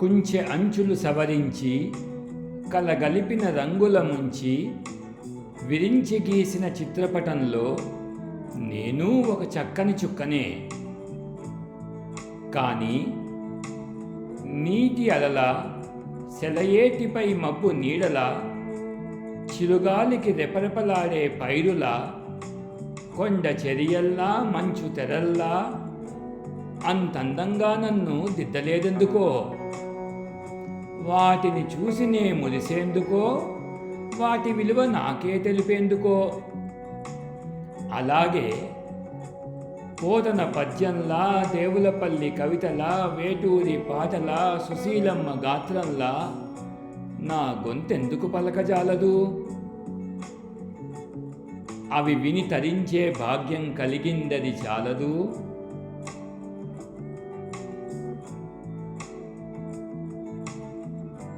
కుంచె అంచులు సవరించి కలగలిపిన రంగుల ముంచి విరించి గీసిన చిత్రపటంలో నేను ఒక చక్కని చుక్కనే. కానీ నీటి అలల సెలయేటిపై మబ్బు నీడల చిరుగాలికి రెపరెపలాడే పైరుల కొండ చెరియల్లా మంచు తెరల్లా అంతందంగా నన్ను దిద్దలేదెందుకో? వాటిని చూసి నే మురిసేందుకో వాటి విలువ నాకే తెలిపేందుకో? అలాగే పోతన పద్యంలా దేవులపల్లి కవితలా వేటూరి పాటలా సుశీలమ్మ గాత్రంలా నా గొంతెందుకు పలకజాలదు? అవి విని తరించే భాగ్యం కలిగిందది చాలదు?